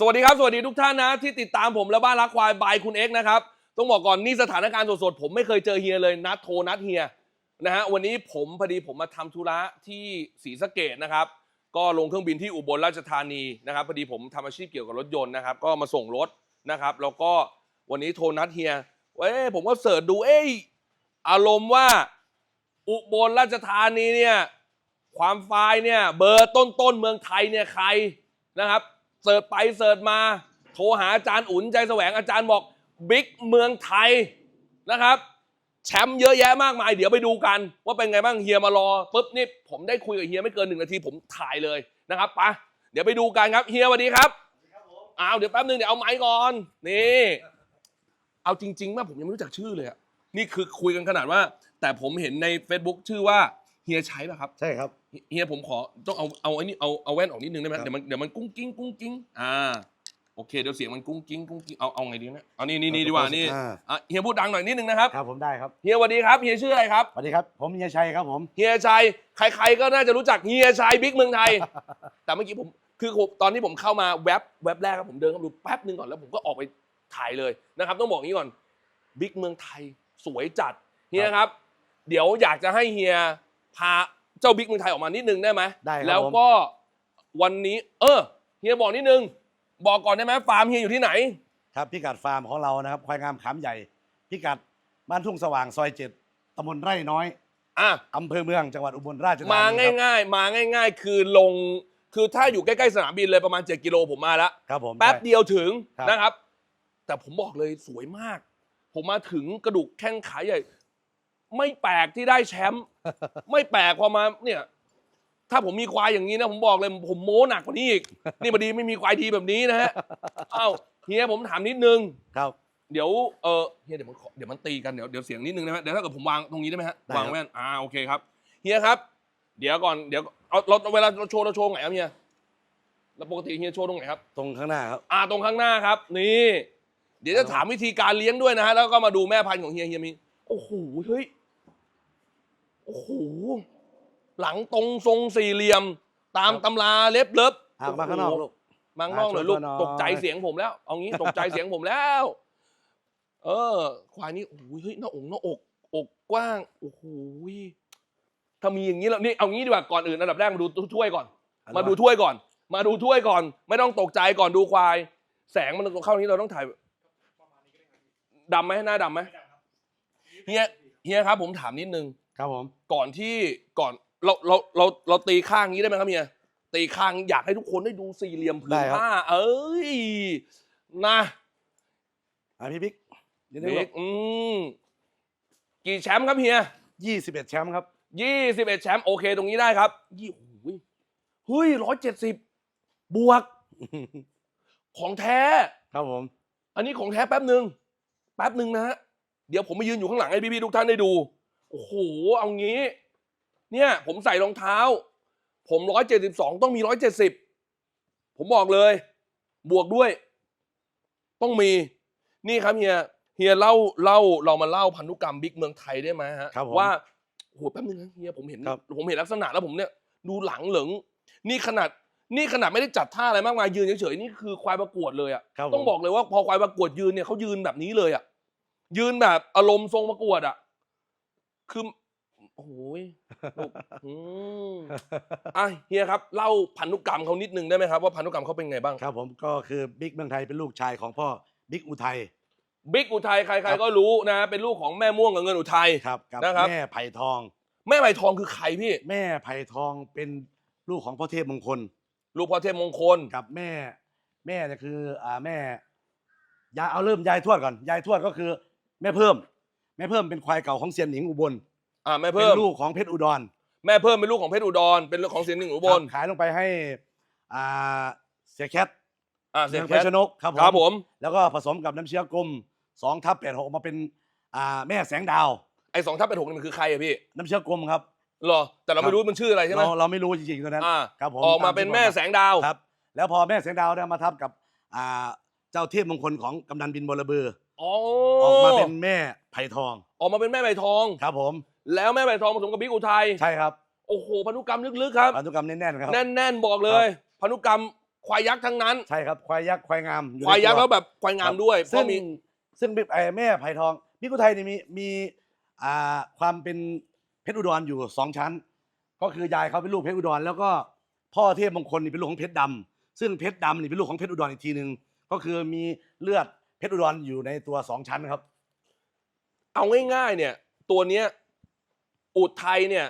สวัสดีครับ สวัสดีทุกท่านนะ ที่ติดตามผมและบ้านรักควายบายคุณเอ็กนะครับ ต้องบอกก่อนนี่สถานการณ์สดๆ ผมไม่เคยเจอเฮียเลย นัดโทรนัดเฮียนะฮะวันนี้ผมพอดีผมมาทำธุระที่ศรีสะเกดนะครับ ก็ลงเครื่องบินที่อุบลราชธานีนะครับพอดีผมทำอาชีพเกี่ยวกับรถยนต์นะครับ ก็มาส่งรถนะครับ แล้วก็วันนี้โทรนัดเฮียเอ้ยผมก็เสิร์ชดูเอ้ยอารมณ์ว่าอุบลราชธานีเนี่ยความไฟเนี่ยเบอร์ต้นๆเมืองไทยเนี่ยใครนะครับ เสิร์ชไปเสิร์ชมา โทรหาอาจารย์อุ่นใจแสวงอาจารย์บอกบิ๊กเมืองไทยนะครับแชมป์เยอะแยะมากมาย เดี๋ยวไปดูกันว่าเป็นไงบ้างเฮียมารอปุ๊บนี่ผมได้คุยกับเฮียไม่เกินหนึ่งนาทีผมถ่ายเลยนะครับไปะเดี๋ยวไปดูกันครับเฮียสวัสดีครับอ้าวเดี๋ยวแป๊บนึงเดี๋ยวเอาไม้ก่อนนี่เอาจริงๆว่าผมยังไม่รู้จักชื่อเลยอะนี่คือคุยกันขนาดว่า แต่ผมเห็นใน Facebook ชื่อว่า เฮียใช้ป่ะครับ ใช่ครับ เฮียผมขอต้องเอาเอาไอ้นี่เอาเอาแว่นออกนิดนึงได้ไหมครับ เดี๋ยวมันเดี๋ยวมันกุ้งกิ้งกุ้งกิ้งอ่าโอเคเดี๋ยวเสียงมันกุ้งกิ้งกุ้งกิ้งเอาเอาไงดีนะเอานี่นี่นี่ดีกว่านี่อ่า อะเฮียพูดดังหน่อยนิดนึงนะครับครับผมได้ครับเฮียสวัสดีครับเฮียชื่ออะไรครับสวัสดีครับ ผมเฮียชัยครับผมเฮียชัยใครๆก็น่าจะรู้จักเฮียชัยบิ๊กเมืองไทย แต่เมื่อกี้ผมคือผมตอนที่ผมเข้ามาแว็บแว็บแรกครับผมเดินเข้ามาดูแป๊บนึงก่อนแล้วผมก็ออกไปถ่ายเลยนะครับ ต้องบอกอย่างนี้ก่อนบิ๊กเมืองไทยสวยจัดเฮียครับ เดี๋ยวอยากจะให้เฮีย พาเจ้าบิ๊กเมืองไทยออกมานิดนึงได้ไหมได้ครับ แล้วผมก็วันนี้ เออเฮียบอกนิดนึง บอกก่อนได้ไหมฟาร์มเฮียอยู่ที่ไหน ครับพิกัดฟาร์มของเรานะครับควายงามขามใหญ่ พิกัดบ้านทุ่งสว่างซอยเจ็ดตำบลไร่น้อยอะ อำเภอเมืองจังหวัดอุบลราชธานีมาครับง่ายๆ มาง่าย ๆ คือลง คือถ้าอยู่ใกล้ ๆ สนามบินเลยประมาณ 7 กิโลผมมาแล้ว ครับผมแป๊บใช่ เดียวถึงครับ นะครับ แต่ผมบอกเลยสวยมาก ผมมาถึงกระดูกแข้งขาใหญ่ ไม่แปลกที่ได้แชมป์ ไม่แปลกพอมาเนี่ย ถ้าผมมีควายอย่างนี้นะผมบอกเลยผมโม้หนักกว่านี้อีก นี่พอดีไม่มีควายดีแบบนี้นะฮะเอ้าเฮียผมถามนิดนึง ครับ เดี๋ยวเออเฮียเดี๋ยวมันขอเดี๋ยวมันตีกันเดี๋ยวเดี๋ยวเสียงนิดนึงได้ไหมเดี๋ยวถ้าเกิดผมวางตรงนี้ได้ไหมฮะได้วางครับแว่นอ่าโอเคครับเฮียครับ เดี๋ยวก่อนเดี๋ยวเอาเราเวลาเราโชว์เราโชว์ไหนครับเฮียแล้วปกติเฮียโชว์ตรงไหนครับ ตรงข้างหน้าครับ อ่าตรงข้างหน้าครับ นี่ เดี๋ยวจะถามวิธีการเลี้ยงด้วยนะฮะ แล้วก็มาดูแม่พันธุ์ของเฮียเฮียมีโอ้โหเฮ้ย โอ้โหหลังตรงทรงสี่เหลี่ยม ตามครับตำราเล็บเล็บอะมาข้างนอกลูกมาข้างนอกหน่อยลูกอะช่วยมาหน่อย ตกใจเสียงผมแล้ว เอางี้ตกใจเสียงผมแล้ว เออ ควายนี่โอ้โหเฮ้ยหน้าอกหน้าอก อกกว้าง โอ้โหถ้ามีอย่างนี้แล้วนี่เอางี้ดีกว่าก่อนอื่นอันดับแรกมาดูถ้วยก่อน มาดูถ้วยก่อน มาดูถ้วยก่อน ไม่ต้องตกใจก่อนดูควาย แสงมันเข้านี้เราต้องถ่ายดำไหมหน้าดำไหมเฮียเฮียครับ ผมถามนิดนึง ครับผมก่อนที่ก่อนเราเราเราเราตีข้างนี้ได้ไหมครับเฮียตีข้างอยากให้ทุกคนได้ดูสี่เหลี่ยมผืนผ้า เอ้ยนะอะพี่บิ๊กเดี๋ยวนี้เด็กอืมกี่แชมป์ครับเฮีย ยี่สิบเอ็ดแชมป์ครับ ยี่สิบเอ็ดแชมป์โอเคตรงนี้ได้ครับยี่โอ้ยเฮ้ยร้อยเจ็ดสิบบวก ของแท้ ครับผม อันนี้ของแท้แป๊บหนึ่งแป๊บหนึ่งนะฮะ เดี๋ยวผมมายืนอยู่ข้างหลังให้พี่ๆทุกท่านได้ดู โอ้โหเอางี้ เนี่ยผมใส่รองเท้า ผมร้อยเจ็ดสิบสองต้องมีร้อยเจ็ดสิบผมบอกเลย บวกด้วย ต้องมี นี่ครับเฮียเฮียเล่าเล่าเรามาเล่าพันธุกรรมบิ๊กเมืองไทยได้ไหมฮะครับผมว่าโอ้โหแป๊บนึงนะเฮียผมเห็น ครับ ผมเห็นลักษณะแล้วผมเนี่ย ดูหลังเหลิง นี่ขนาดนี่ขนาดไม่ได้จัดท่าอะไรมากมายยืนเฉยๆนี่คือควายประกวดเลยอะครับผมต้องบอกเลยว่าพอควายประกวดยืนเนี่ยเขายืนแบบนี้เลยอะยืนแบบอารมณ์ทรงประกวดอะ คือโอ้โหยลูกอืมอะเฮียครับเล่าพันธุกรรมเขานิดนึงได้ไหมครับว่าพันธุกรรมเขาเป็นไงบ้างครับผมก็คือบิ๊กเมืองไทยเป็นลูกชายของพ่อบิ๊กอุทัยบิ๊กอุทัยใคครรับๆก็รู้นะ เป็นลูกของแม่ม่วงกับเงินอุทัย ครับกับนะครับ แม่ไผ่ทอง แม่ไผ่ทองคือใครพี่ แม่ไผ่ทองเป็นลูกของพ่อเทพมงคล ลูกพ่อเทพมงคล กับแม่ แม่เนี่ยคืออ่าแม่ยายเอาเริ่มยายทวดก่อนยายทวดก็คือ แม่เพิ่ม แม่เพิ่มเป็นควายเก่าของเซียนหนิงอุบลอ่าแม่เป็เพิ่ม นลูกของเพชรอุดรแม่เพิ่มเป็นลูกของเพชรอุดร เป็นลูกของเสียงหนึ่งอุบลครับขายลงไปให้อ่าเสียแคทอ่าเสีเสียยงงเพแคชทรชนกครับผมครับผม แล้วก็ผสมกับน้ำเชื้อกลมสองทับแปดหกออกมาเป็นอ่าแม่แสงดาว ไอ้สองทัพเป็นหกนี่มันคือใครอะพี่น้ำเชื้อกลมครับเหรอ แต่เราครัไม่บรู้มันชื่ออะไรใช่ไหมเราเราไม่รู้จริงๆตัวนั้นอ่าครับผมออกมาตเป็นที่แม่บอกแสงดาว ครับ แล้วพอแม่แสงดาวเนี่ยมาทับกับอ่าเจ้าเทพมงคลของกำนันบินบรบือ อ๋อออกมาเป็นแม่ไผ่ทองออกมาเป็นแม่ใบทอง ครับผม แล้วแม่ใบทองผสมกับบิ๊กอุทัยใช่ครับโอ้โหพันธุกรรมลึกๆครับ พันธุกรรมแน่นๆครับ แน่นๆบอกเลย พันธุกรรมควายยักษ์ทั้งนั้น ใช่ครับควายยักษ์ควายงามอควายยักษ์ในแล้ตัวแบบควายงามด้วยเพซึ่งราะมีซึ่งบิ๊กไอแม่ไผ่ทองบิ๊กอุทัยนี่มีมีอ่าความเป็นเพชรอุดรอยู่สองชั้น ก็คือยายเขาเป็นลูกเพชรอุดร แล้วก็พ่อเทพมงคลนี่เป็นลูกของเพชรดำซึ่งเพชรดำนี่เป็นลูกของเพชรอุดรอีกทีหนึ่งก็คือมีเลือด เพชรอุดรอยู่ในตัวสองชั้นครับ เอาง่ายๆเนี่ย ตัวเนี้ยอุทัยเนี่ย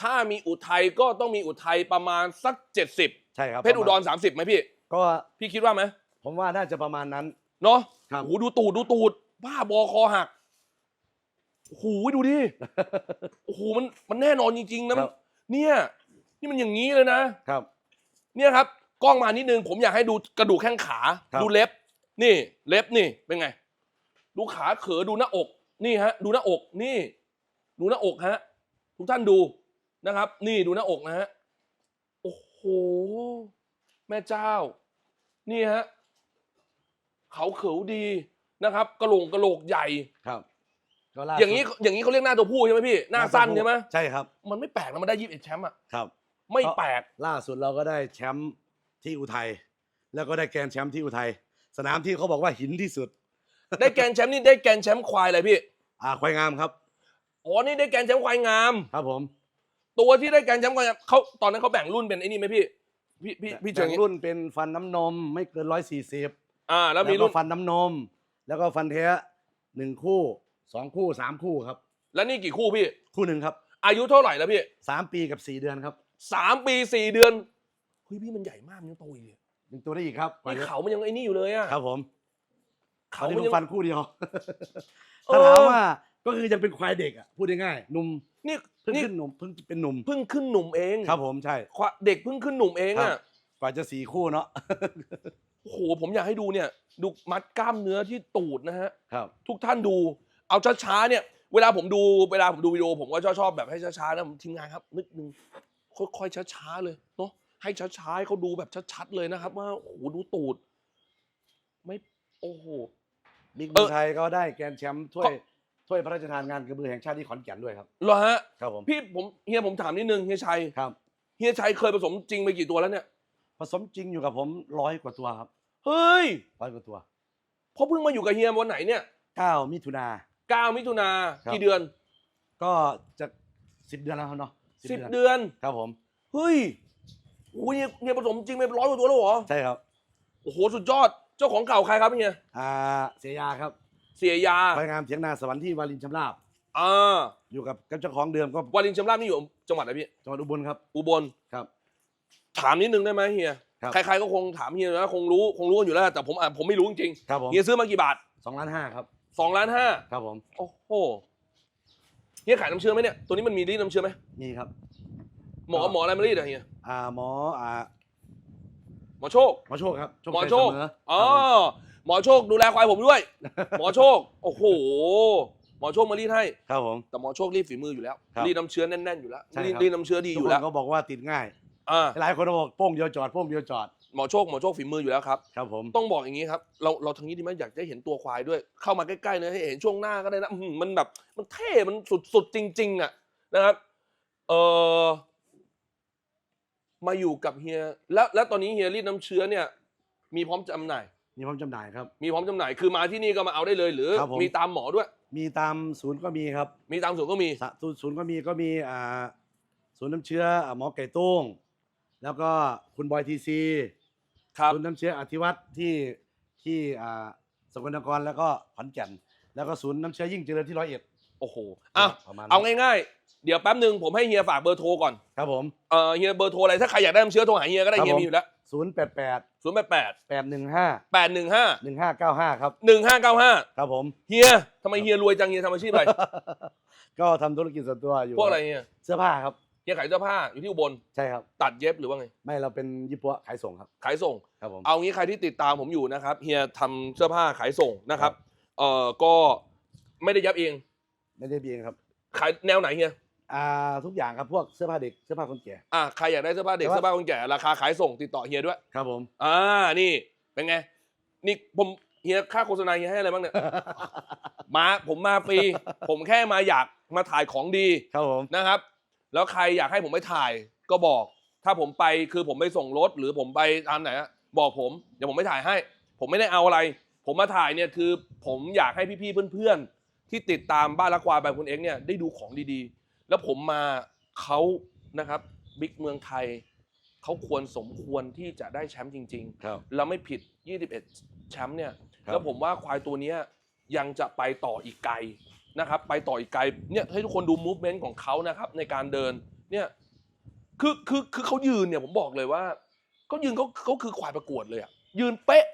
ถ้ามีอุทัยก็ต้องมีอุทัยประมาณสักเจ็ดสิบใช่ครับเพชรอุดรสามสิบไหมพี่ ก็พี่คิดว่าไหมผมว่าน่าจะประมาณนั้น เนาะครับโอ้โหดูตูดดูตูดบ้าบอคอหักโอ้โหดูดิโอ้โหมันมันแน่นอนจริงๆนะมันเนี่ยนี่มันอย่างนี้เลยนะครับ เนี่ยครับกล้องมานิดนึงผมอยากให้ดูกระดูกแข้งขาครับดูเล็บ นี่เล็บนี่เป็นไง ดูขาเขอดูหน้าอก นี่ฮะ ดูหน้าอกนี่ ดูหน้าอกฮะ ทุกท่านดูนะครับ นี่ดูหน้าอกนะฮะโอ้โหแม่เจ้า นี่ฮะเขาเขวดีนะครับกระโหลงกระโหลกใหญ่ ครับก็ล่สุดอย่างนี้อย่างนี้เขาเรียกหน้าตัวผู้ใช่ไหมพี่ หน้าสั้นใช่ไหมใช่ครับ มันไม่แปลกนะมันได้ยี่สิบเอ็ดแชมป์อะครับ ไม่แปลก ล่าสุดเราก็ได้แชมป์ที่อุทัย แล้วก็ได้แกรนด์แชมป์ที่อุทัย สนามที่เขาบอกว่าหินที่สุด ได้แกรนด์แชมป์นี่ได้แกรนด์แชมป์ควายอะไรพี่อ่าควายงามครับ อ๋อนี่ได้แกรนด์แชมป์ควายงาม ครับผมตัวที่ได้แกรนด์แชมป์ควายงามเขาตอนนั้นเขาแบ่งรุ่นเป็นไอ้นี่ไหมพี่พี่พี่พี่เชิแบ่งงรุ่นเป็นฟันน้ำนมไม่เกินร้อยสี่สิบอ่า แล้วมีก็รุ่นฟันน้ำนม แล้วก็ฟันแท้หนึ่งคู่สองคู่สามคู่ครับ แล้วนี่กี่คู่พี่ คู่หนึ่งครับอายุเท่าไหร่แล้วพี่สามปีกับสี่เดือนครับ สามปีสี่เดือนเฮ้ยพี่มันใหญ่มากมันยังโตอีกเลย ยังตัวได้อีกครับนี่เขามันยังไอ้นี่อยู่เลยอะครับผม เขาเขาที่มันเพิ่ยังงฟันคู่เดียวเออถ้าถามว่าก็คือยังเป็นควายเด็กอะพูดง่ายๆหนุ่มนี่เพิ่งนี่ขึ้นหนุ่มเพิ่งเป็นหนุ่มเพิ่งขึ้นหนุ่มเองครับผมใช่ควาเด็กเพิ่งขึ้นหนุ่มเองครัอะบกว่าจะสี่คู่เนาะโอ้โหผมอยากให้ดูเนี่ย ดูมัดกล้ามเนื้อที่ตูดนะฮะครับ ทุกท่านดู เอาช้าๆเนี่ย เวลาผมดูเวลาผมดูวิดีโอผมก็ชอบชอบแบบให้ช้าๆนะผมทีมงานครับนิดนึงค่อยๆช้าๆเลยเนาะ ให้ช้าๆให้เขาดูแบบชัดๆเลยนะครับ ว่าโอ้โหดูตูด ไม่โอ้โห บิ๊กเอเมือองไทยก็ได้แกรนด์แชมป์ถ้วเขายถ้วยพระราชทานงานกระบือแห่งชาติที่ขอนแก่นด้วยครับเหรอฮะ ครับผมพี่ผมเฮียผมถามนิดนึงเฮียชัยครับ เฮียชัยเคยผสมจริงไปกี่ตัวแล้วเนี่ย ผสมจริงอยู่กับผมร้อยกว่าตัวครับเฮ้ยร้อยกว่าตัวเพราะเพิ่งมาอยู่กับเฮียวันไหนเนี่ยเก้ามิถุนา9มิถุนาครับกี่เดือน ก็จะสิบเดือนแล้วครับเนาะสิบเดือนครับผมเฮ้ย โอ้ยเฮียเฮียผสมจริงไปร้อยกว่าตัวแล้วเหรอ ใช่ครับ โอ้โห สุดยอด เจ้าของเก่าใครครับเฮีย อ่าเสียยาครับเสียยาควายงามเถียงนาสวรรค์ที่วารินชำราบ อ่า อยู่กับกับเจ้าของเดิมก็วารินชำราบนี่อยู่จังหวัดอะไรพี่ จังหวัดอุบลครับ อุบล ครับ ถามนิดนึงได้ไหมเฮียครับใครๆก็คงถามเฮียนะคงรู้คงรู้กันอยู่แล้ว แต่ผมอะผมไม่รู้จริงครับผมๆเฮียซื้อมากี่บาทสองล้านห้าครับสองล้านห้าครับผม โอ้โหเฮียขายน้ำเชื้อไหมเนี่ย ตัวนี้มันมีรีดน้ำเชื้อไหมมีครับ หมอหมออะไรมารีดอะเฮีย อ่าหมออ่าหมอโชค หมอโชคครับหมอชัยโชคเสมอ๋อครับผมหมอโชคดูแลควายผมด้วย หมอโชค โอ้โห หมอโชคมารีดให้ ครับผม แต่หมอโชครีดฝีมืออยู่แล้ว ครับรีดน้ำเชื้อแน่นๆอยู่แล้วใช่รีดครับรีดน้ำเชื้อดีอทุกยู่คแล้วนก็บอกว่าติดง่าย อ่าหลายคนก็บอกโป้งเดียวจอดโป้งเดียวจอดหมอโชคหมอโชคฝีมืออยู่แล้วครับ ครับผม ต้องบอกอย่างนี้ครับ เราเราทางนี้ดีไหมอยากจะเห็นตัวควายด้วย เข้ามาใกล้ๆเนยให้เห็นช่วงหน้าก็ได้นะอื้อหือมันแบบ มันเท่ มันสุดๆจริง ๆ อะนะครับ เออ มาอยู่กับเฮียแล้วแล้วตอนนี้เฮียรีดน้ำเชื้อเนี่ย มีพร้อมจำหน่าย มีพร้อมจำหน่ายครับ มีพร้อมจำหน่าย คือมาที่นี่ก็มาเอาได้เลยหรือครับผม มีตามหมอด้วย มีตามศูนย์ก็มีครับมีตามศูนย์ก็มี สะศูนย์ก็มีก็มีอ่าศูนย์น้ำเชื้ออ่าหมอไก่โต้งแล้วก็คุณบอยทีซีครับศูนย์น้ำเชื้ออธิวัตรที่ที่อ่าสกลนครแล้วก็ขอนแก่นแล้วก็ศูนย์น้ำเชื้อยิ่งเจริญที่ร้อยเอ็ดโอ้โหอะประมาณนั้น เอาง่ายๆ เดี๋ยวแป๊บหนึ่งผมให้เฮียฝากเบอร์โทรก่อนครับผม เออเฮียเบอร์โทรอะไรถ้าใครอยากได้น้ำเชื้อโทรหาเฮียก็ได้ครับเฮียผม มีอยู่แล้วศูนย์แปดแปดศูนย์แปดแปดแปดหนึ่งห้าแปดหนึ่งห้าหนึ่งห้าเก้าห้าครับ หนึ่งห้าเก้าห้าครับผม เฮียทำไมเฮียรวยจังเฮียทำอาชีพอะไร ก็ทำธุรกิจส่วนตัวอยู่พวกอะไรเฮียเสื้อผ้าครับ เฮียขายเสื้อผ้าอยู่ที่อุบลใช่ครับ ตัดเย็บหรือว่าไงไม่เราเป็นยี่ปัวขายส่งครับ ขายส่ง ครับผม เอางี้ใครที่ติดตามผมอยู่นะครับเฮียทำเสื้อผ้าขายส่งนะครับ เออก็ไม่ได้ยับเอง ไม่ได้เบียงครับ ขายแนวไหนเฮีย อ่าทุกอย่างครับพวกเสื้อผ้าเด็กเสื้อผ้าคนแก่ อะใครอยากได้เสื้อผ้าเด็กแต่ว่า เสื้อผ้าคนแก่ราคาขายส่งติดต่อเฮียด้วย ครับผม อ่า นี่เป็นไง นี่ผมเฮียค่าโฆษณาเฮียให้อะไรบ้างเนี่ย มาผมมาฟรี ผมแค่มาอยากมาถ่ายของดีครับผม นะครับ แล้วใครอยากให้ผมไปถ่ายก็บอก ถ้าผมไปคือผมไปส่งรถ หรือผมไปตามไหนอะบอกผมเดี๋ยวผมไม่ถ่ายให้ ผมไม่ได้เอาอะไร ผมมาถ่ายเนี่ยคือผมอยากให้พี่ๆเพื่อนๆที่ติดตามบ้านละควายแบบคุณเอ็กซ์เนี่ยได้ดูของดีๆ แล้วผมมาเขานะครับบิ๊กเมืองไทยเขาควรสมควรที่จะได้แชมป์จริงๆครับแล้วไม่ผิด 21 แชมป์เนี่ย ครับ แล้วผมว่าควายตัวเนี้ยยังจะไปต่ออีกไกลนะครับ ไปต่ออีกไกล เนี่ยให้ทุกคนดูมูฟเมนต์ของเขานะครับในการเดิน เนี่ย คือคือคือเขายืนเนี่ยผมบอกเลยว่าเขายืนเขาเขาคือควายประกวดเลยอะยืนเป๊ะ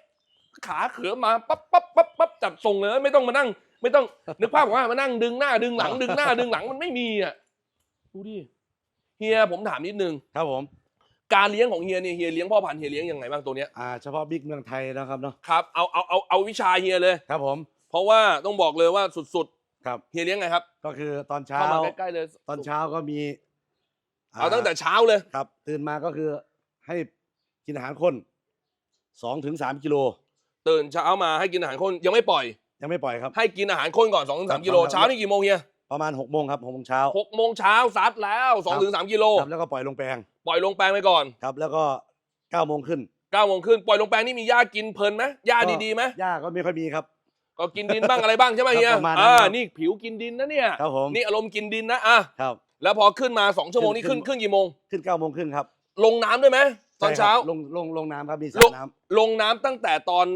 ขาเขือมาปั๊บปั๊บปั๊บปั๊บจัดทรงเลยไม่ต้องมานั่ง ไม่ต้องนึกภาพว่ามานั่งดึงหน้าดึงหลังดึงหน้าดึงหลังมันไม่มีอะ ดูดิเฮียผมถามนิดนึง ครับผม การเลี้ยงของเฮียเนี่ยเฮียเลี้ยงพ่อพันธุ์เฮียเลี้ยงยังไงบ้างตัวเนี้ยอ่าเฉพาะบิ๊กเมืองไทยนะครับเนาะครับเอาเอาเอาเอาวิชาเฮียเลย ครับผม เพราะว่าต้องบอกเลยว่าสุดครับ ๆเฮียเลี้ยงไงครับก็คือตอนเช้าเข้ามาใกล้ๆเลยตอนเช้าก็มีเอาตั้งแต่เช้าเลย ครับ ตื่นมาก็คือให้กินอาหารข้นสองถึงสามกิโลตื่นเช้ามาให้กินอาหารข้นยังไม่ปล่อย ยังไม่ปล่อยครับ ให้กินอาหารข้นก่อน2อถึงครัสาบมกิโลครับ เช้านี่กี่โมงเฮีย ประมาณหกโมงครับหกโมงเช้าหกโมงเช้าซัดแล้ว2อถึงสามกิโลครับแล้วก็ปล่อยลงแปลงปล่อยลงแปลงไปก่อนครับ แล้วก็เก้าโมงขึ้น9ก้าโมงครึ่งปล่อยลงแปลงนี่มีหญ้ากินเพลินไหมหญ้าดีๆไหมหญ้าก็ไม่ค่อยมีครับ ก็กินดินบ้างอะไรบ้างใช่ไหมเฮียครับประมาณนั้นอ่าครับ นี่ผิวกินดินนะเนี่ยครับผมนี่อารมณ์กินดินนะอะครับ แล้วพอขึ้นมาสองชั่วโมงนี่ขึ้ขึ้นน ขึ้นกี่โมง ขึ้นเก้าโมงครึ่งครับลงน้ำด้วยไหมตอนใช่ครับเช้า ลงลงลงน้ำครับมีสระลงน้ำลงน้ำตั้งแต่ตอน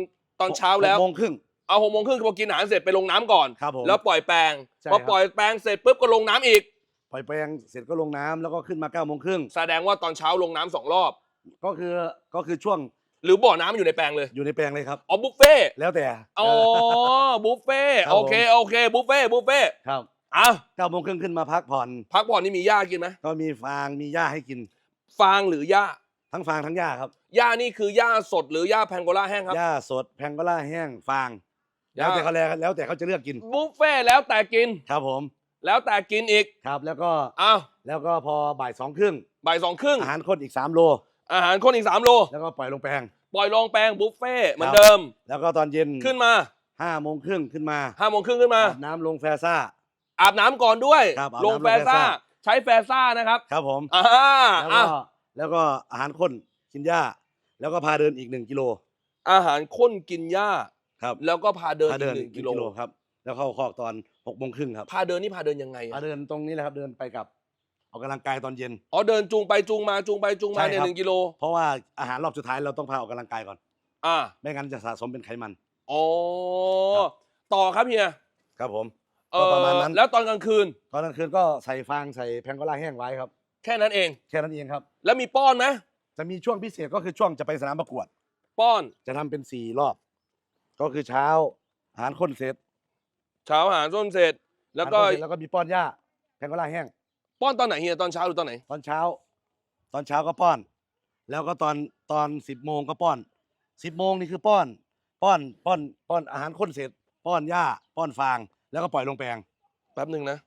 ตอนเช้าแล้ว หกโมงครึ่ง เอาหกโมงครึ่งพอกินอาหารเสร็จไปลงน้ำก่อน ครับผมแล้วปล่อยแปลงใช่พอครับ ปล่อยแปลงเสร็จปุ๊บก็ลงน้ำอีก ปล่อยแปลงเสร็จก็ลงน้ำแล้วก็ขึ้นมาเก้าโมงครึ่งแสดงว่าตอนเช้าลงน้ำสองรอบ ก็คือก็คือช่วงหรือบ่อน้ำอยู่ในแปลงเลยอยู่ในแปลงเลยครับ อ๋อบุฟเฟ่ต์แล้วแต่ อ๋อบุฟเฟ่ต์ครับโอผมเคโอเคบุฟเฟ่ต์บุฟเฟ่ต์ครับอะเก้าโมงครึ่งขึ้นมาพักผ่อน พักผ่อนนี่มีหญ้ากินไหมก็มีฟางมีหญ้าให้กิน ฟางหรือหญ้าทั้งฟางทั้งหญ้าครับหญ้านี่คือหญ้าสดหรือหญ้าแพงโกล่าแห้งครับ หญ้าสดแพงโกล่าแห้งฟางหญ้า แล้วแต่เขาแล้วแล้วแต่เขาจะเลือกกิน บุฟเฟ่ต์แล้วแต่กิน ครับผม แล้วแต่กินอีกครับแล้วก็อ้าวแล้วก็พอบ่ายสองครึ่งบ่ายสองครึ่งอาหารข้นอีกสามโล อาหารคนอีกสามโล แล้วก็ปล่อยลงแปลง ปล่อยลงแปลงบุฟเฟ่ต์เหมือนครับเดิม แล้วก็ตอนเย็นขึ้นมาห้าโมงครึ่งขึ้นมาห้าโมงครึ่งขึ้นมา อาบน้ำลงแฟซ่า อาบน้ำก่อนด้วย ครับอาบลน้ำงลงแฟซ่าแฟซ่าใช้แฟซ่านะครับครับผม อ่าแล้วอะก็แล้วก็อาหารข้นกินหญ้า แล้วก็พาเดินอีกหนึ่งกิโลอาหารข้นกินหญ้า ครับแล้วก็พาเดินพาอีเดิกนหนึ่งกิโลครับ แล้วเข้าคอกตอนหกโมงครึ่งครับพาเดินนี่พาเดินยังไงพาอะเดินตรงนี้แหละครับเดินไปกับออกกำลังกายตอนเย็น อ๋อเดินจูงไปจูงมาจูงไปจูงมาใช่เนี่ยครับ หนึ่งกิโลเพราะว่าอาหารรอบสุดท้ายเราต้องพาออกกำลังกายก่อน อ่าไม่งั้นจะสะสมเป็นไขมัน อ๋อครับ ต่อครับเฮียครับผม เอก็อประมาณนั้น แล้วตอนกลางคืน ตอนกลางคืนก็ใส่ฟางใส่แพงโกลาแห้งไว้ครับ แค่นั้นเอง แค่นั้นเองครับ แล้วมีป้อนไหมจะมีช่วงพิเศษก็คือช่วงจะไปสนามประกวด ป้อนจะทำเป็นสี่รอบ ก็คือเช้าอาหารข้นเสร็จเช้าอาหารส้มเสร็จ แล้วก็อาหารข้นเสร็จแล้วก็มีป้อนหญ้าแพงโกลาแห้ง ป้อนตอนไหนเฮียตอนเช้าหรือตอนไหน ตอนเช้า ตอนเช้าก็ป้อน แล้วก็ตอนตอนสิบโมงก็ป้อนสิบโมงนี่คือป้อน ป้อนป้อนป้อนอาหารข้นเสร็จ ป้อนหญ้าป้อนฟาง แล้วก็ปล่อยลงแปลงแป๊บหนึ่งนะ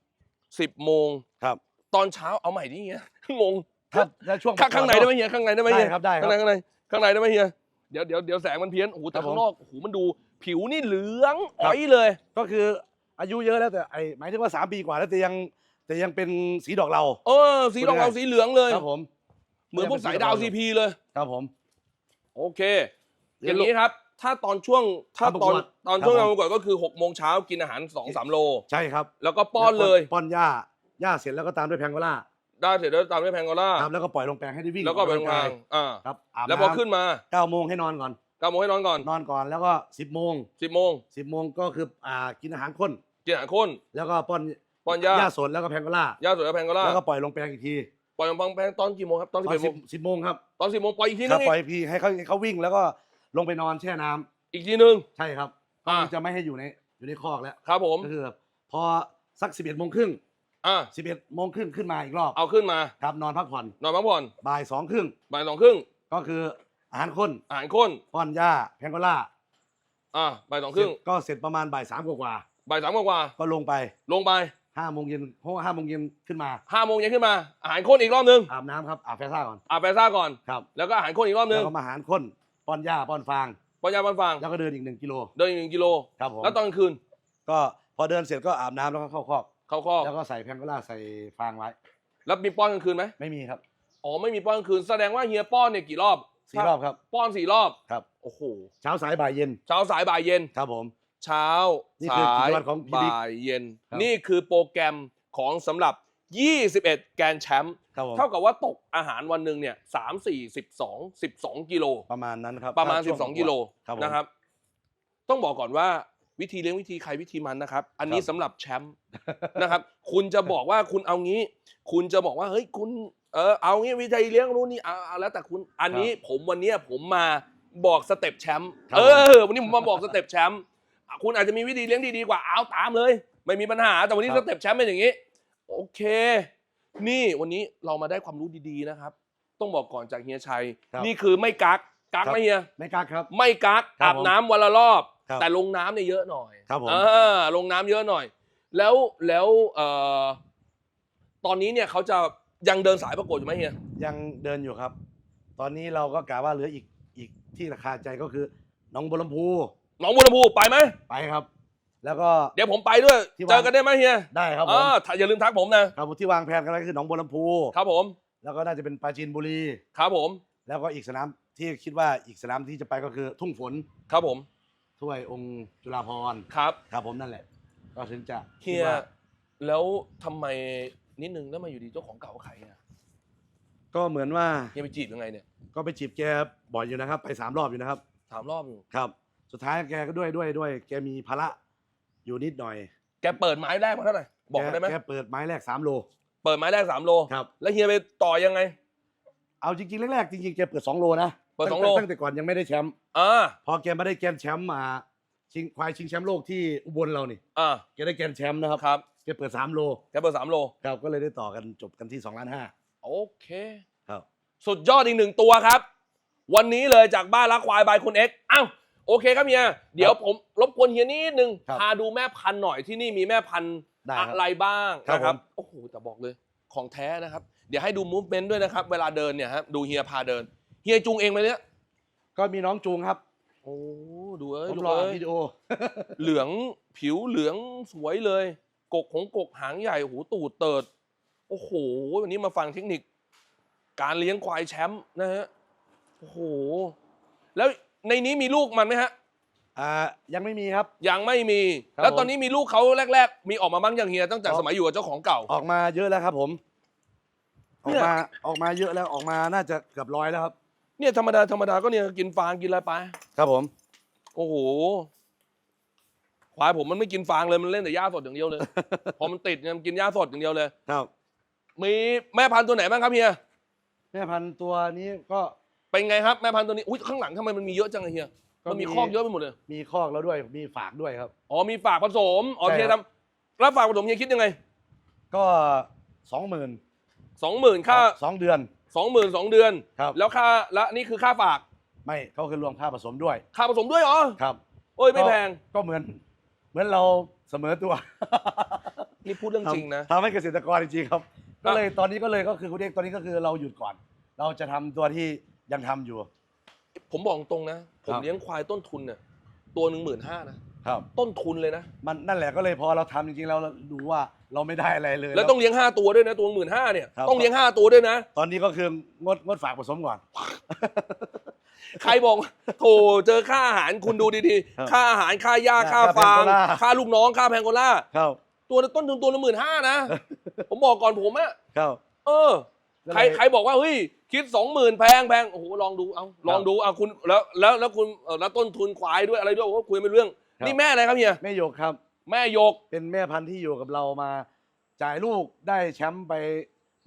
สิบโมงครับตอนเช้าเอาใหม่ดิเฮียงงถ้าถ้าช่วงข้างข้างในได้ไหมเฮียข้างในได้ไหมเฮียได้ครับได้ครับข้างในข้างในข้างในได้ไหมเฮียเดี๋ยวเดี๋ยวเดี๋ยวแสงมันเพี้ยนโอ้โหแต่ครับผม ข้างนอกโอ้โหมันดู ผิวนี่เหลืองอ๋อยเลย ก็คืออายุเยอะแล้วแต่ไอหมายถึงว่าสามปีกว่าแล้วแต่ยังแต่ยังเป็นสีดอกเรา เออ สีดอกเราสีเหลืองเลยครับผม เหมือนพวกสายดาวซีพีเลย ครับผม โอเค อย่างนี้ครับ ถ้าตอนช่วงถ้าตอนทำประกวดตอนช่วงครับงานผมประกวดก็คือ6กโมงเช้ากินอาหาร2อสามโล ใช่ครับ แล้วก็ป้อนเลยป้อนหญ้าหญ้าเสร็จแล้วก็ตามด้วยแพงโกล่าได้เสร็จแล้วตามด้วยแพงโกล่าครับแล้วก็ปล่อยลงแปลงให้ได้วิ่งแล้วก็ไปอลอกงกำลัทางกายอ่าครับอาบแล้วพอน้ำขึ้นมาเก้าโมงให้นอนก่อน เก้าโมงให้นอนก่อนนอนก่อนแล้วก็สิบโมงสิบโมงสิบโมงก็คืออ่ากินอาหารข้นกินอาหารข้น แล้วก็ป้อนป้อนหญ้าหญ้าสดแล้วก็แพงโกล่าย่าสวยกับแพงโกล่าแล้วก็ปล่อยลงแปลงอีกทีปล่อยลงแพงตอนกี่โมงครับตอนตสิอบนเอ็ดโมสิบงสิบโมงครับตอนสิบโมงปล่อยอีกทีคนึรับงอีกปล่อยพีให้เขาให้เขาวิ่งแล้วก็ลงไปนอนแช่น้ำอีกทีนึงใช่ครับอ่าก็จะไม่ให้อยู่ในอยู่ในคอกแล้วครับผมก็คือพอสักสิบเอ็ดโมงครึ่งอ่าสิบเอ็ดโมงครึ่งขึ้นมาอีกรอบเอาขึ้นมาครับนอนพักผ่อนนอนพักผ่อนบ่ายสองครึ่งบ่ายสองครึ่งก็คือ อาหารข้นอาหารข้นป้อนหญ้าแพงโกล่าอ่าบ่ายสองครึ่งเสร็จก็เสร็จประมาณบ่ายสามกว่าบ่ายสามกว่าๆก็ลงไปๆลงไปห้าโมงเย็นเพราะว่าห้าโมงเย็นขึ้นมาห้าโมงเย็นขึ้นมา อาหารข้นอีกรอบนึงอาบน้ำครับอาบแฟซ่าก่อนอาบแปซ่าก่อนครับแล้วก็อาหารข้นอีกรอบนึแล้งวก็มาอาหารข้นป้อนหญ้าป้อนฟางปัญญาบันฟางแล้วก็เดินอีกหนึ่งกิโลเดินอีกหนึ่งกิโลครับผมแล้วตอนกลางคืน ก็พอเดินเสร็จก็อาบน้ำแล้วก็เข้าคอกเข้าคอกแล้วก็ใส่แพงโกล่าใส่ฟางไว้ แล้วมีป้อนกลางคืนไหมไม่มีครับอ๋อไม่มีป้อนกลางคืนแสดงว่าเฮียป้อนเนี่ยกี่รอบ สี่รอบครับ ป้อนสี่รอบครับ โอ้โหเช้าสายบ่ายเย็น เช้าสายบ่ายเย็น ครับผม เช้านี่คือสากิยจวัตรของพี่บิ๊กบ่ายเย็นครับนี่คือโปรแกรมของสำหรับ 21 แกรนด์แชมป์ครับผมเท่ากับว่าตกอาหารวันหนึ่งเนี่ยสามสี่สิบสองสิบสองกิโลประมาณนั้นครับ ประมาณช่ว12กิโลครับผมนะครับ ต้องบอกก่อนว่าวิธีเลี้ยงวิธีใครวิธีมันนะครับ อันนี้ครับสำหรับแชมป์นะครับ คุณจะบอกว่าคุณเอางี้ คุณจะบอกว่าเฮ้ยคุณ เออเอางี้วิธีเลี้ยงรู้นี่เอาเอาแล้วแต่คุณอันนี้ผมวันเนี้ยผมมาบอกสเต็ปแชมป์ครับ เออวันนี้ผมมาบอกสเต็ปแชมป์อะคุณอาจจะมีวิธีเลี้ยงดีๆกว่าเอาตามเลย ไม่มีปัญหาแต่วันนี้ครัสบเต็ปแชมป์เป็นอย่างนี้ โอเค นี่วันนี้เรามาได้ความรู้ดีๆนะครับ ต้องบอกก่อนจากเฮียชัย ครับนี่คือไม่กักกักครับ ไหมเฮีย ไม่กล้าครับ ไม่กักครับอาบน้ำวันละรอบ ครับแต่ลงน้ำเนี่ยเยอะหน่อยครับผม เออลงน้ำเยอะหน่อย แล้วแล้วเอ่อตอนนี้เนี่ยเขาจะ ยังเดินสายประกวดอยู่ไหมเฮียยังเดินอยู่ครับ ตอนนี้เราก็กะว่าเหลืออีกอีกที่ราคาใจก็คือหน้องบัวลำพูหนองบัวลำพูไปไหมไปครับ แล้วก็ เดี๋ยวผมไปด้วย ที่วางเจอกันได้ไหมเฮียได้ครับเอผมอถ้าอย่าลืมทักผมนะครับผมที่วางแผนกันไว้คือหนองบัวลำพูครับผมแล้วก็น่าจะเป็นปราจีนบุรี ครับผมแล้วก็อีกสนามที่คิดว่าอีกสนามที่จะไปก็คือทุ่งฝนครับผมถ้วยองค์จุฬาภรณ์ครับ ครับผมนั่นแหละ ก็ถึงจะเฮีคิดยว่าแล้วทำไม นิดนึงแล้วมาอยู่ดีเจ้าของเก่าเขาขายอะก็เหมือนว่าเฮียไปจีบยังไงเนี่ยก็ไปจีบแกบ่อยอยู่นะครับ ไปสามรอบอยู่นะครับ ถามรอบอยู่ ครับ สุดท้ายแกก็ด้วยด้วยด้วย แกมีภาระอยู่นิดหน่อยแกเปิดไม้แรกมาเท่าไหร่บอกได้ไหมแกเปิดไม้แรกสามโล เปิดไม้แรกสามโลครับ แล้วเฮียไปต่อยังไง เอาจริงๆแรกๆจริงๆแกเปิดสองโลนะเปิดตั้สองแต่โลตั้งแต่ก่อนยังไม่ได้แชมป์อ่าพอแกมาได้แกรนด์แชมป์มาชิงควายชิงแชมป์โลกที่อุบลเรานี่อ่าแกได้แกรนด์แชมป์นะครับครับ แกเปิดสามโลแกเปิดสามโลครับก็เลยได้ต่อกันจบกันที่สองล้านห้าโอเค ครับ สุดยอดอีกหนึ่งตัวครับ วันนี้เลยจากบ้านรักควายบายคุณเอ็กซ์อ้าวโอเคครับเฮียเดี๋ยวผมรบกวนเฮียนิดนึงครับพาดูแม่พันธุ์หน่อยที่นี่มีแม่พันธุ์ได้ครับอะไรบ้างครับนะครับผม โอ้โหแต่บอกเลยของแท้นะครับ เดี๋ยวให้ดูมูฟเมนต์ด้วยนะครับ เวลาเดินเนี่ยครับดูเฮียพาเดินเฮียจูงเองไหมเนี่ยก็มีน้องจูงครับโอ้ดูเอ้ยผมลูกรอเอ้ยวิดีโอ เหลืองผิวเหลืองสวยเลย กกของกกหางใหญ่หูตูดเติด โอ้โห วันนี้มาฟังเทคนิค การเลี้ยงควายแชมป์นะฮะ โอ้โห แล้วในนี้มีลูกมันไหมฮะ อ่ายังไม่มีครับ ยังไม่มี ครับแล้วตอนผมนี้มีลูกเขาแรก ๆ มีออกมาบ้างยังเฮียตั้งแต่ออกสมัยอยู่กับเจ้าของเก่า ออกมาเยอะแล้วครับ ผม อเนี่อกย มาออกมาเยอะแล้วออกมาน่าจะเกือบร้อยแล้วครับ เนี่ยธรรมดาธรรมดาก็เนี่ยกินฟางกินอะไรไป ครับผม โอ้โห ควายผมมันไม่กินฟางเลยมันเล่นแต่หญ้าสดอย่างเดียวเลย พอมันติดเนี่ยมันกินหญ้าสดอย่างเดียวเลย ครับมีแม่พันธุ์ตัวไหนบ้างครับเฮียแม่พันธุ์ตัวนี้ก็ เป็นไงครับแม่พันธุ์ตัวนี้อุ้ยข้างหลังทำไมมันมีเยอะจังอะเฮียก็มันมีมี คอกเยอะไปหมดเลยมีคอกแล้วด้วยมีฝากด้วยครับ อ๋อมีฝากผสมอ๋อใช่เฮียครับ ทำรับฝากผสมเฮียคิดยังไงก็สองหมื่นสองหมื่นค่าสองเดือนสองหมื่นสองเดือน ครับแล้วค่าและนี่คือค่าฝากไม่เขาคือรวมค่าผสมด้วยค่าผสมด้วยเหรอครับ โอ้ยไม่ก็แพงก็เหมือน เหมือนเราเสมอตัวนี่พูดเรื่องจริงนะทำให้เกษตรกรจริงๆครับ ก็เลยตอนนี้ก็เลยก็คือคุณเอกตอนนี้ก็คือเราหยุดก่อน เราจะทำตัวที่ยังทำอยู่ ผมบอกตรงนะ ผมครับ เลี้ยงควายต้นทุนเนี่ยตัวหนึ่งหมื่นห้านะ ครับ ต้นทุนเลยนะ มันนั่นแหละก็เลยพอเราทำจริงๆเราดูว่าเราไม่ได้อะไรเลย แล้วต้องเลี้ยงห้าตัวด้วยนะ ตัวหมื่นห้าเนี่ย ครับ ต้องเลี้ยงห้าตัวด้วยนะ ตอนนี้ก็คืองดงดฝากผสมก่อน ใครบอกโถเจอค่าอาหารคุณดูดีครับๆค่าอาหารค่าหญ้าค่าค่าฟางแพงโกล่าค่าลูกน้องค่าแพงโกล่าครับ ตัวละต้นทุนตัวละหมื่นห้านะ ผมบอกก่อนผมอะครับ เออ ใครก็เลยใครบอกว่าเฮ้ยคิดสองหมื่นแพงแพงโอ้โหลองดูเอาลองดูเอาคุณแล้วแล้วแล้วคุณเอ่อแล้วต้นทุนควายด้วยอะไรด้วยโอ้โหคุยไม่รู้เรื่องครับนี่แม่อะไรครับเฮียแม่หยกครับ แม่ยกเป็นแม่พันธุ์ที่อยู่กับเรามา จ่ายลูกได้แชมป์ไป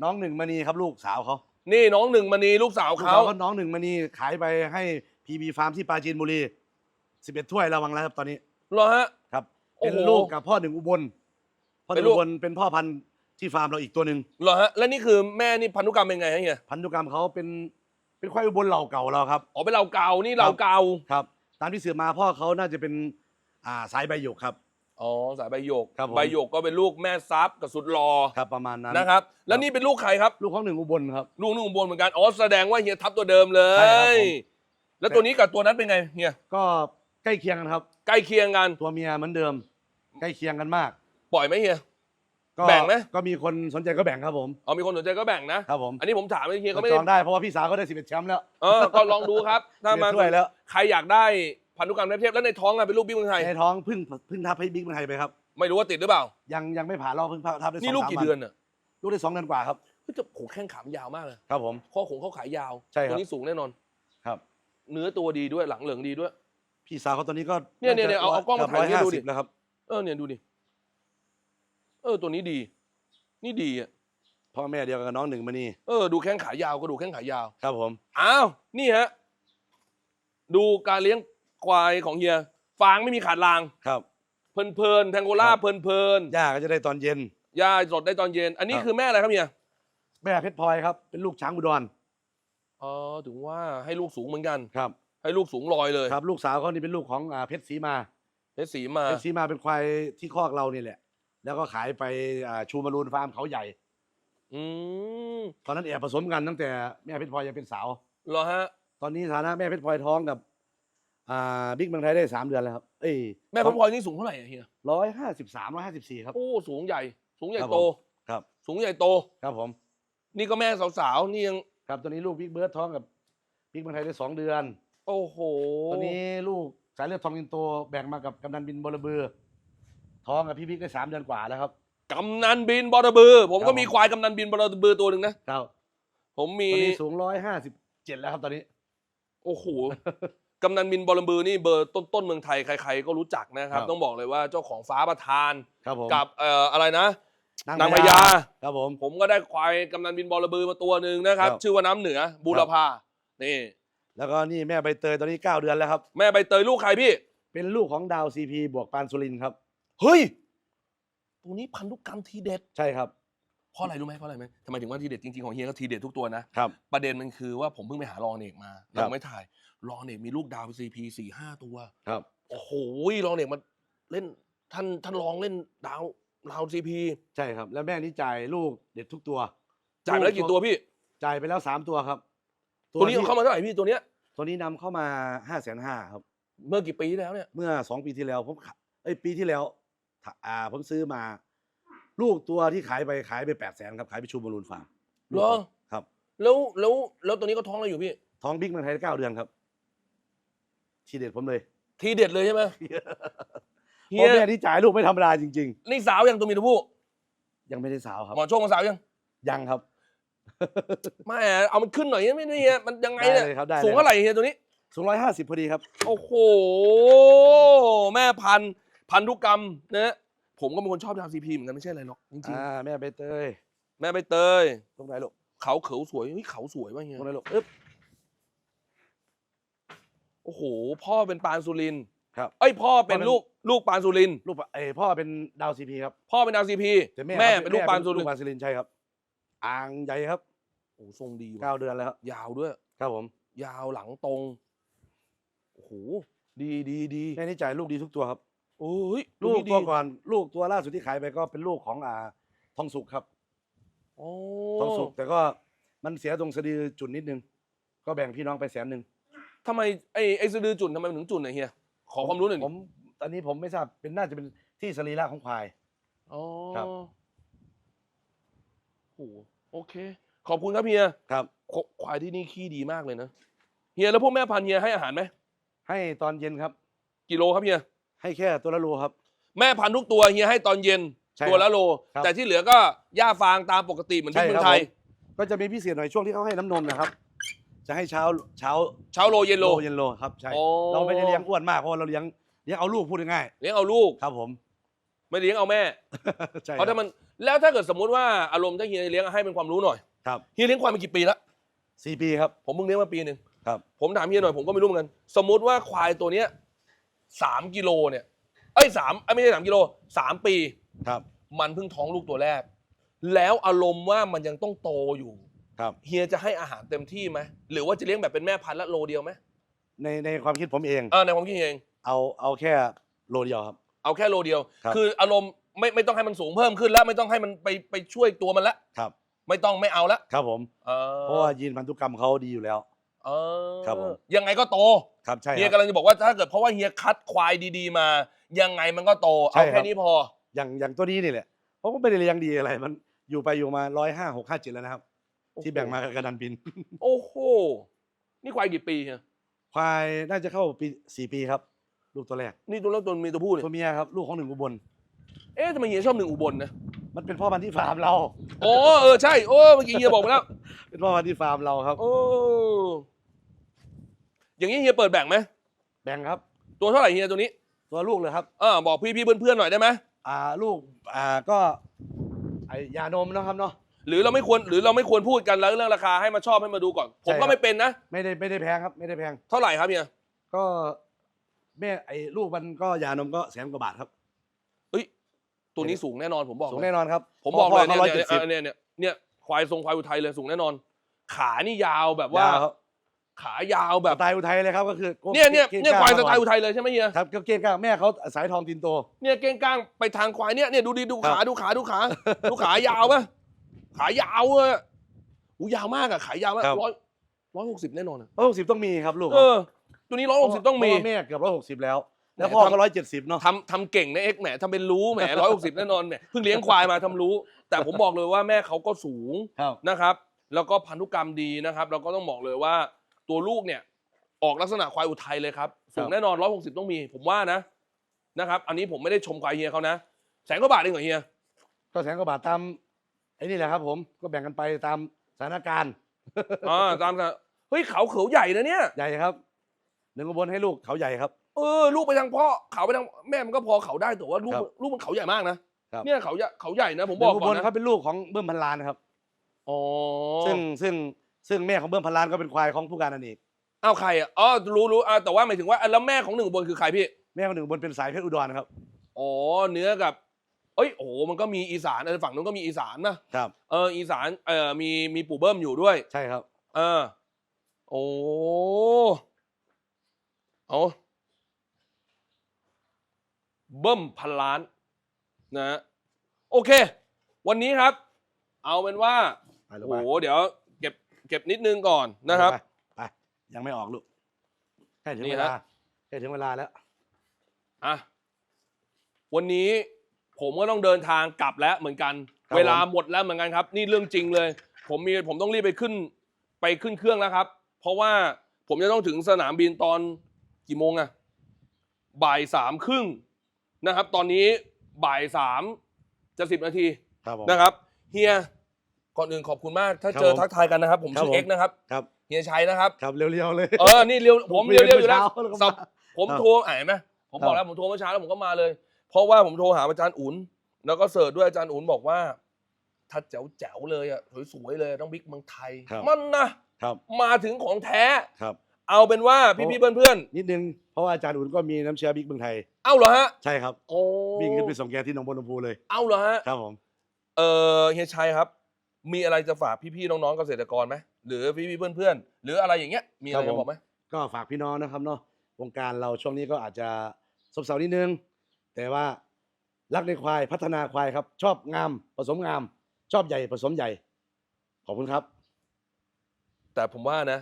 น้องหนึ่งมณีครับลูกสาวเขา นี่น้องหนึ่งมณีลูกสาวลูกเขาสาวเขาน้องหนึ่งมณีขายไปให้พีบีฟาร์มที่ปราจีนบุรีสิบเอ็ดถ้วยระวังแล้วครับตอนนี้เหรอฮะ ครับ โอ้เป็นโหลูกกับพ่อหนึ่งอุบลพ่อหเป็นึ่นงลูก อุบลเป็นพ่อพันธุ์ที่ฟาร์มเราอีกตัวหนึ่งเหรอฮะแล้วนี่คือแม่นี่พันธุกรรมเป็นไงฮะเฮียพันธุกรรมเขาเป็นเป็นควายอุบลเหล่าเก่าเราครับ อ๋อเป็นเราเก่านี่เราเก่าครับ ตามที่สืบมาพ่อเขาน่าจะเป็นอ่าสายใบหยกครับ อ๋อสายใบหยกครับผม ใบหยกก็เป็นลูกแม่ซับกับสุดรอครับประมาณนั้นนะครับ แล้วนี่เป็นลูกใครครับ ลูกของหนึ่งอุบลครับ ลูกนุ่งบนเหมือนกันอ๋อแสดงว่าเฮียทับตัวเดิมเลใช่ครับย ผม แล้วตัวนี้กับตัวนั้นเป็นไงเฮียก็ใกล้เคียงกันครับ ใกล้เคียงกันตัวเมียเหมือนเดิม ใกล้เคียงกันมาก ปล่อยไหมเฮีย ก็แบ่งไหม ก็มีคนสนใจก็แบ่งครับผม เอามีคนสนใจก็แบ่งนะ ครับผมอันนี้ผมถามไอ้เฮียก็ก็ไม่จได้องได้เพราะว่าพี่สาวเขาได้สิบเอ็ดแชมป์แล้วเออก็ลองดูครับ ถ้ามาเสียถ้วยแล้ว ใครอยากได้ พันธุกรรมเทียบแล้วในท้องอะเป็นลูกบิ๊กเมืองไทย ในท้องเพึ่งเพึ่งทับให้บิ๊กเมืองไทยไปครับ ไม่รู้ว่าติดหรือเปล่า ยังยังไม่ผ่านรอบเพึ่งทับได้สองนี่ลูกสามกี่วัเดือนอะลูกได้สองเดือนกว่าครับ เฮ้ยแต่โหแข้งขามนยาวมากเลย ครับผม ข้อขงเขาขายยาวใช่ครับ ตัวนี้สูงแน่นอน ครับ เนื้อตัวดีด้วยหลังเหลืองดีด้วย พี่สาวเขาตอนนี้ก็เนี่ยเนี่ยเนี่ยเอาเอากล้องมาถ่ายร้อยให้ห้าดูดิสิบแล้วครับ เออเนี่ยดูดิ เออตัวนี้ดี นี่ดีอะ พ่อแม่เดียวกันกับน้องหนึ่งมานี่เออดูแข้งขายาวก็ดูแข้งขายาว ครับผม อ้าว นี่ฮะ ดูการเลี้ยง ควายของเฮียฟางไม่มีขาดราง ครับ เพลินๆแทงโกล่าครับ เพลินย่าก็จะได้ตอนเย็น ๆย่าสดได้ตอนเย็น อันนี้ครับ คือแม่อะไรครับเฮียแม่เพชรพลอยครับ เป็นลูกช้างอุดรอ๋อถึงว่าให้ลูกสูงเหมือนกัน ครับ ให้ลูกสูงลอยเลยครับ ลูกสาวเขานี่เป็นลูกของอ่าเพชรศรีมา เพชรสีมาเพชรศรีมาเป็นควายที่คอกเรานี่แหละ แล้วก็ขายไปอ่าชูมารูนฟาร์มเขาใหญ่ อืมตอนนั้นแอบผสมกันตั้งแต่แม่เพชรพลอยยังเป็นสาว เหรอฮะตอนนี้ฐานะแม่เพชรพลอยท้องกับ อ่าบิ๊กเมืองไทยได้สามเดือนแล้วครับ เอ้ยแม่พระพลอยนี่สูงเท่าไหร่อะเฮียร้อยห้าสิบสามร้อยห้าสิบสี่ครับ โอ้สูงใหญ่ สูงใหญ่ครับโตผมครับ สูงใหญ่โต ครับผม นี่ก็แม่สาวๆนี่ยังครับตอนนี้ลูกบิ๊กเบิร์ดท้องกับบิ๊กเมืองไทยได้สองเดือน โอ้โหตอนนี้ลูกสายเลือดทองอินโตแบ่งมากับกำนันบินบรบือ ท้องกับพี่บิ๊กได้สามเดือนกว่าแล้วครับกำนันบินบอระบือ ผมครัก็บมีควายกำนันบินบอระบือตัวหนึ่งนะครับผมมีตอนนี้สูงร้อยห้าสิบเจ็ดแล้วครับตอนนี้ โอ้โห กำนันบินบอระบือนี่เบอร์ต้นๆเมืองไทยใคร ๆ ก็รู้จักนะครับ ครับต้องบอกเลยว่าเจ้าของฟ้าประธานครับผม กับเอ่ออะไรนะ นางนางพพญาญา ครับผม ผมก็ได้ควายกำนันบินบอระบือมาตัวหนึ่งนะครับ ครับชื่อว่าน้ำเหนือบูรพานี่แล้วก็นี่แม่ใบเตยตอนนี้เก้าเดือนแล้วครับ แม่ใบเตยลูกใครพี่ เป็นลูกของดาวซีพีบวกปานสุรินทร์ครับ เฮ้ย ตัวนี้พันธุกรรมทีเด็ดใช่ครับ เพราะอะไรรู้ไหมเพราะอะไรไหมทำไมถึงว่าทีเด็ดจริงๆของเฮียก็ทีเด็ดทุกตัวนะ ครับ ประเด็นมันคือว่าผมเพิ่งไปหารองเอกมาครัเราบ ไม่ถ่าย รองเอกมีลูกดาวซีพีสี่ห้าตัว ครับ โอ้โหรองเอกมันเล่นท่านท่านรองเล่นดาวดาวซีพีใช่ครับ แล้วแม่นี่จ่ายลูกเด็ดทุกตัวจ่ายไปแล้วกี่ตัวพี่ จ่ายไปแล้วสามตัวครับตัวนี้ที่เข้ามาเท่าไหร่พี่ตัวเนี้ย ตัวนี้นำเข้ามาห้าแสนห้าครับ เมื่อกี่ปีที่แล้วเนี่ยเมื่อสองปีที่แล้วผมขายเอ้ยปีที่แล้วถ้าอ่าผมซื้อมา ลูกตัวที่ขายไปขายไปแปดแสนครับขายไปชูบอลูนฟาร์มเหรอครับ แล้วแล้วแล้วตัวนี้ก็ท้องอะไรอยู่พี่ท้องบิ๊กเมืองไทยเก้าเดือนครับ ทีเด็ดผมเลยทีเด็ดเลยใช่ไหมเฮีพ่อยแม่ที่จ่ายลูกไม่ธรรมดาจริง นี่สาวยังตัวมีตัวผู้ๆ ยังไม่ได้สาวครับ หมอโชคมาสาวยัง ยังครับ ไม่เอามันขึ้นหน่อยไม่ได้เฮียมันยังไงเนี่ยได้เลยครับได้เลย สูงเท่าไหร่เฮียตัวนี้ สูงร้อยห้าสิบพอดีครับ โอ้โห แม่พันธุ์พันธุกรรมนะผมก็เป็นคนชอบดาวซีพีเหมือนกันไม่ใช่อะไรหรอกจริงอ่าแม่ใบเตยๆแม่ใบเตย ตรงไหนลูกเขาเขียวสวยเฮ้ยเขาสวยว่ะเฮียตรงไหนลูกอึ๊บ โอ้โหพ่อเป็นปานสุรินทร์ครับเอ้ยพ่อเป็นพ่อเป็นลูกลูกปานสุรินทร์ลูกปะเอยพ่อเป็นดาวซีพีครับพ่อเป็นดาวซีพีแต่แม่แม่ครับเป็นลูกปานสุรินทลูกร์ปานสุรินทร์ใช่ครับ อ่างใหญ่ครับโอ้โหทรงดีว่ะเก้าเดือนแล้วยาวด้วย ครับผมยาวหลังตรงโอ้โหดีดีดีแม่นี่จ่ายลูกดีทุกตัวครับโอ้ยลูกนี้ดีตัวก่อนลูกตัวล่าสุดที่ขายไปก็เป็นลูกของอ่าทองสุกครับโอ้ทองสุกแต่ก็มันเสียตรงสะดือจุดนิดนึง ก็แบ่งพี่น้องไปแสนหนึ่ง ทำไมไอ้ไอ้สะดือจุนทำไมมันถึงจุนเนี่ยเฮียขอความรู้หน่อยดิผมตอนนี้ผมไม่ทราบเป็นน่าจะเป็นที่สรีระของควาย อ๋อครับ โอ้โหโอเค ขอบคุณครับเฮียครับ ควควายที่นี่ขี้ดีมากเลยนะเฮียแล้วพวกแม่พันธุ์เฮียให้อาหารไหมให้ตอนเย็นครับ กิโลครับเฮียให้แค่ตัวละโลครับ แม่พันธุ์ทุกตัวเฮียให้ตอนเย็นใช่ตัวละโล ครับแต่ที่เหลือก็หญ้าฟางตามปกติเหมือนที่เมืองไทยก็จะมีพิเศษหน่อยช่วงที่เขาให้น้ำนมนะครับ จะให้เช้าเช้าเช้าโลเย็นโล เย็นโลครับใช่โอ้เราไม่ได้เลี้ยงอ้วนมากเพราะว่าเราเลี้ยงเลี้ยงเอาลูกพูดง่ายเลี้ยงเอาลูก ๆครับผม ไม่ได้เลี้ยงเอาแม่ ใช่เพราะถ้ามันแล้วถ้าเกิดสมมุติว่าอารมณ์ถ้าเฮียเลี้ยงให้เป็นความรู้หน่อยครับเฮียเลี้ยงควายมากี่ปีแล้วสี่ปีครับผมเพิ่งเลี้ยงมาปีหนึ่งครับผมถามเฮียหน่อยผมก็ไม่รู้เหมือนกัน สมมุติว่าควายตัวเนี้ยสามกิโลเนี่ยเอ้ยสามเอ้ยไม่ใช่สามกิโลสามปี ครับ มันเพิ่งท้องลูกตัวแรก แล้วอารมณ์ว่ามันยังต้องโตอยู่ ครับ เฮียจะให้อาหารเต็มที่ไหมหรือว่าจะเลี้ยงแบบเป็นแม่พันธุ์ละโลเดียวไหมในในความคิดผมเอง เออในความคิดเฮียเองเอาเอาแค่โลเดียวครับ เอาแค่โลเดียว ครับ คืออารมณ์ไม่ไม่ต้องให้มันสูงเพิ่มขึ้นแล้วไม่ต้องให้มันไปไปช่วยตัวมันละครับ ไม่ต้องไม่เอาละครับผม เออเพราะว่ายีนพันธุกรรมเขาดีอยู่แล้ว เออครับผม ยังไงก็โต ครับใช่เฮียครับ กำลังจะบอกว่าถ้าเกิดเพราะว่าเฮียคัดควายดีๆมา ยังไงมันก็โตใช่เอาครัแค่บนี้พออย่างอย่างตัวนี้นี่แหละเขาก็ไม่ได้เลี้ยงดีอะไรมันอยู่ไปอยู่มาร้อยห้าหกห้าเจ็ดแล้วนะครับ ที่แบ่งมากับกระดันบิน โอ้โห นี่ควายกี่ปีฮะควายน่าจะเข้าปีสี่ปีครับ ลูกตัวแรกนี่ตัวเริ่มต้นมีตัวผู้เนี่ยตัวเมียครับลูกของหนึ่งอุบล เอ๊ะทำไมเฮียชอบหนึ่งอุบลนะมันเป็นพ่อพันธุ์ที่ฟาร์มเราอ๋อเออใช่โอ้เมื่อกี้เฮียบอกไปแล้ว เป็นพ่อพันธุ์ที่ฟาร์มเราครับ โอ้อย่างนี้เฮียเปิดแบ่งไหมแบ่งครับ ตัวเท่าไหร่เฮียตัวนี้ ตัวลูกเลยครับอ่าบอกพี่พี่เพื่อนๆหน่อยได้ไหมอ่าลูกอ่าก็ไอยานมนะครับเนาะ หรือเราไม่ควรหรือเราไม่ควรพูดกันแล้วเรื่องราคาให้มาชอบให้มาดูก่อน ผมใช่ครัก็บไม่เป็นนะ ไม่ได้ไม่ได้แพงครับ ไม่ได้แพง เท่าไหร่ครับเฮียก็แม่ไอ้ลูกมันก็ยานมก็แสนกว่าบาทครับเอ้ยตัวนี้สูงแน่นอนผมบอกสูงเลยแน่นอนครับ ผมบอกเลยพ่เนี่ยร้อยเนี่เจ็ยดสิบเนี่ยเนี่ยเนี่ยควายทรงควายอุทัยเลยสูงแน่นอน ขานี่ยาวแบบว่าครับขายาวแบแบบบสไตล์อุทัยเลยครับก็คือเนี่ยเนี่ยก้เนี่ยก้ควายสไตล์มอุทัยเลยใช่ไหมเฮียครับก็เกณฑ์กล้าแม่เขาสายทองตินโตเนี่ยเก้งก้างไปทางควายเนี่ยเนี่ยดูดิดูครัขาบดูขาดูขาดูขายาวปะ ขายาวเลยอู้ยาวมากอะขายาวมากครับ ร้อยร้อยหกสิบแน่นอนอะร้อยหกสิบต้องมีครับลูกเออ ตัวนี้ร้อยหกสิบต้องมี เพราะว่าแม่เกือบร้อยหกสิบแล้ว แล้วแหมพ่อทำก็ร้อยเจ็ดสิบเนาะ ทำทำเก่งนะเอ็กแหมทำเป็นรู้แหมร้อยหกสิบแน่นอนแหมเพิ่งเลี้ยงควายมาทำรู้ แต่ผมบอกเลยว่าแม่เขาก็สูงครับ นะครับ แล้วก็พันธุกรรมดีนะครับ เราก็ต้องบอกเลยว่า ตัวลูกเนี่ย ออกลักษณะควายอุทัยเลยครับสูงแน่นอนร้อยหกสิบต้องมี ผมว่านะนะครับ อันนี้ผมไม่ได้ชมควายเฮียเขานะแสนกว่าบาทเองเหรอเฮียก็แสนกว่าบาทตาม ไอ้นี่แหละครับผมก็แบ่งกันไปตามสถานการณ์ อ่าตามกันเฮ้ยเขาเขาใหญ่นะเนี่ย ใหญ่ครับหนึ่งอุบลให้ลูกเขาใหญ่ครับ เออลูกไปทางพ่อเขาไปทางแม่มันก็พอเขาได้แต่ว่าลูกครับลูกมันเขาใหญ่มากนะครับ เนี่ยเขาใหญ่เขาใหญ่นะ ผมบอกหนึ่งก่อุอบนลนะเขาเป็นลูกของเบิ้มพันล้านครับ อ๋อซึ่งซึ่งซึ่งแม่ของเบิ้มพันล้านก็เป็นควายของผู้การอเนกอ้าวใครอะอ๋อรู้รู้อ่าแต่ว่าหมายถึงว่าอะแล้วแม่ของหนึ่งอุบนคือใครพี่แม่ของหนึ่งอุบลเป็นสายเพชรอุดรครับ อ๋อเนื้อกับ เอ้ยโอ้โหมันก็มีอีสานเออฝั่งนู้นก็มีอีสานนะครับเอออีสานเออมีมีปู่เบิ้มอยู่ด้วย ใช่ครับ เออ โอ้เอาเบิ้มพันล้านนะฮะโอเค วันนี้ครับ เอาเป็นว่าไปลูกโอ้ไปโหเดี๋ยวเก็บเก็บนิดนึงก่อนนะครับไปไปยังไม่ออกลูกใกล้ถึงนี่เวฮะลาใกล้ถึงเวลาแล้วอะวันนี้ ผมก็ต้องเดินทางกลับแล้วเหมือนกัน ครับ เวลาหมดแล้วเหมือนกันครับ นี่เรื่องจริงเลย ผมมีผมต้องรีบไปขึ้น ไปขึ้นเครื่องแล้วครับ เพราะว่าผมจะต้องถึงสนามบินตอนกี่โมงอะบ่ายสามครึ่งนะครับ ตอนนี้บ่ายสามจะสิบนาทีครับผม นะครับเฮียก่อนอื่นขอบคุณมาก ถ้าครับเจอผมทักทายกันนะครับ ผมครับชื่อผม เอ็กซ์นะครับครับเฮียชัยนะครับ ครับเร็วๆเลย เออ นี่เร็วผมคุยเร็กัวนๆอยู่แล้วเมื่อเช้าแล้วก็สับมาผมครับโทรอ่านไหมผมครับบอกแล้วผมโทรเมื่อเช้าแล้วผมก็มาเลย เพราะว่าผมโทรหาอาจารย์อุ่นแล้วก็เสิร์ชด้วยอาจารย์อุ่นบอกว่า ถ้าแจ๋วแจ๋วๆเลยอะสวยๆเลยต้องบิ๊กเมืองไทย ครับมันนะครับ มาถึงของแท้ ครับ เอาเป็นว่าพี่ๆเพื่อนนิดนึงเพราะว่าอาจารย์อุ่นก็มีน้ำเชื้อบิ๊กเมืองไทย ๆ เอาเหรอฮะใช่ครับโอ้วิ่งขึ้นไปส่งแกที่หนองบัวลำพูเลย เอาเหรอฮะ ครับผม เออเฮียชัยครับ มีอะไรจะฝากพี่ๆน้องๆเกษตรกรไหมหรือพี่ๆเพื่อนๆหรืออะไรอย่างเงี้ยมีอะไรจะบอกไหมก็ฝากพี่น้องนะครับเนาะวงการเราช่วงนี้ก็อาจจะซบเซานิดนึง แต่ว่ารักในควายพัฒนาควายครับ ชอบงามผสมงาม ชอบใหญ่ผสมใหญ่ ขอบคุณครับ แต่ผมว่านะ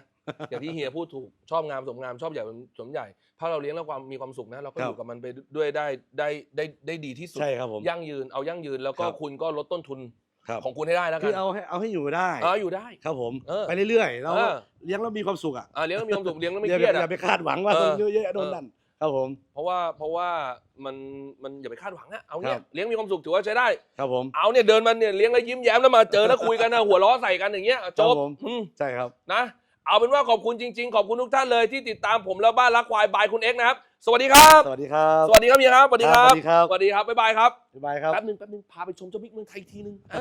อย่างที่เฮียพูดถูกชอบงามสมงามชอบใหญ่สมใหญ่ ถ้าเราเลี้ยงแล้วความมีความสุขนะ เราก็ครัอบยู่กับมันไปด้วยได้ได้ได้ได้ดีที่สุดใช่ครับผมยั่งยืนเอายั่งยืนแล้วก็ครับคุณก็ลดต้นทุนครับของคุณให้ได้แล้วกัคืนอเอาให้เอาให้อยู่ได้เอออยู่ได้ครับผมเออไปเรื่อยๆเราเออเลี้ยงแล้วมีความสุขอะอ่าเลี้ยงแล้วมีความสุขเลี้ยงแล้วไม่อย่าเครียดอย่าอะไปคาดหวังว่าเออต้องเยอะๆโดนเออนั่น ครับผม เพราะว่าเพราะว่ามันมันอย่าไปคาดหวังอะเอาเนี้ครัยบ เลี้ยงมีความสุขถือว่าใช้ได้ ครับผม เอาเนี่ยเดินมาเนี่ยเลี้ยงแล้วยิ้มแย้มแล้วมาเจอแล้วคุยกันนะ หัวล้อใส่กันอย่างเงี้ยจครับบผม อืมใช่ครับ นะ เอาเป็นว่าขอบคุณจริง ๆ ขอบคุณทุกท่านเลยที่ติดตามผมแล้วบ้านรักควายบายคุณเอ็กซ์นะครับ สวัสดีครับ สวัสดีครับ สวัสดีครับเฮียครับสวัสดีครับสวัสดีครับสวัสดีครับบ๊ายบายครับบ๊ายบายครับ แป๊บหนึงแป๊บหนึงพาไปชมเจ้าบิ๊กเมืองไทยอีกทีนึงเอ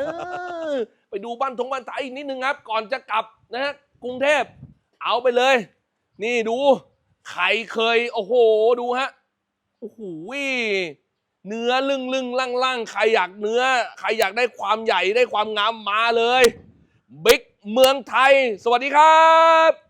อไปดูบ้านทงบ้านไทยอีกนิดนึงครับ ก่อนจะกลับนะฮะกรุงเทพเอาไปเลย นี่ดู ใครเคย โอ้โห ดูฮะ โอ้โหเนื้อลึงลึงล่างล่างใครอยากเนื้อ ใครอยากได้ความใหญ่ได้ความงามมาเลย บิ๊กเมืองไทย สวัสดีครับ